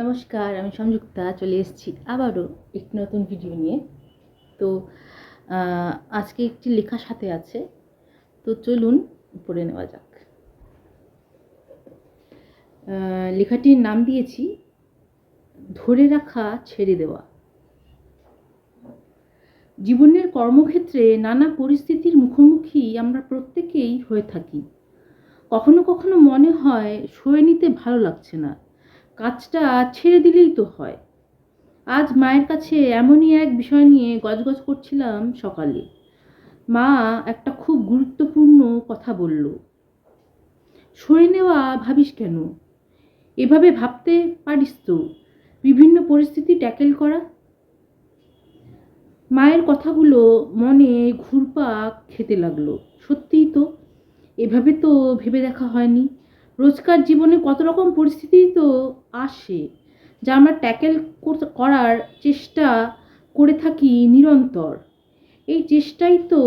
নমস্কার, আমি সংযুক্তা, চলে এসেছি আবারও একটি নতুন ভিডিও নিয়ে। তো আজকে একটি লেখা সাথে আছে। তো চলুন পড়ে নেওয়া যাক। লেখাটির নাম দিয়েছি, ধরে রাখা, ছেড়ে দেওয়া। জীবনের কর্মক্ষেত্রে নানা পরিস্থিতির মুখোমুখি আমরা প্রত্যেকেই হয়ে থাকি। কখনো কখনো মনে হয়, সয়ে নিতে ভালো লাগছে না। কাজটা ছেড়ে দিলেই তো হয়। আজ মায়ের কাছে এমনই এক বিষয় নিয়ে গজগজ করছিলাম সকালে। মা একটা খুব গুরুত্বপূর্ণ কথা বলল। সরে নেওয়া ভাবিস কেন? এভাবে ভাবতে পারিস তো। বিভিন্ন পরিস্থিতি ট্যাকেল করা। মায়ের কথাগুলো মনে ঘুরপাক খেতে লাগল। সত্যিই তো, এভাবে তো ভেবে দেখা হয়নি। রোজকার জীবনে কত রকম পরিস্থিতি তো আসে, যা আমরা ট্যাকেল করার চেষ্টা করে থাকি নিরন্তর। এই চেষ্টাই তো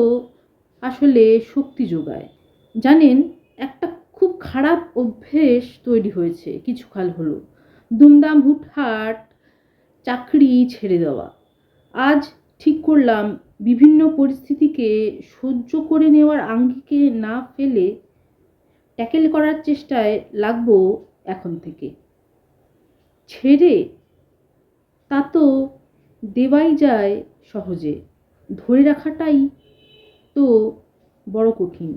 আসলে শক্তি যোগায়। জানেন, একটা খুব খারাপ অভ্যেস তৈরি হয়েছে কিছুকাল হলো। দুমদাম হুটহাট চাকরি ছেড়ে দেওয়া। আজ ঠিক করলাম, বিভিন্ন পরিস্থিতিকে সহ্য করে নেওয়ার আঙ্গিকে না ফেলে ট্যাকেল করার চেষ্টায় লাগব এখন থেকে। ছেড়ে তা তো দেওয়াই যায় সহজে। ধরে রাখাটাই তো বড় কঠিন।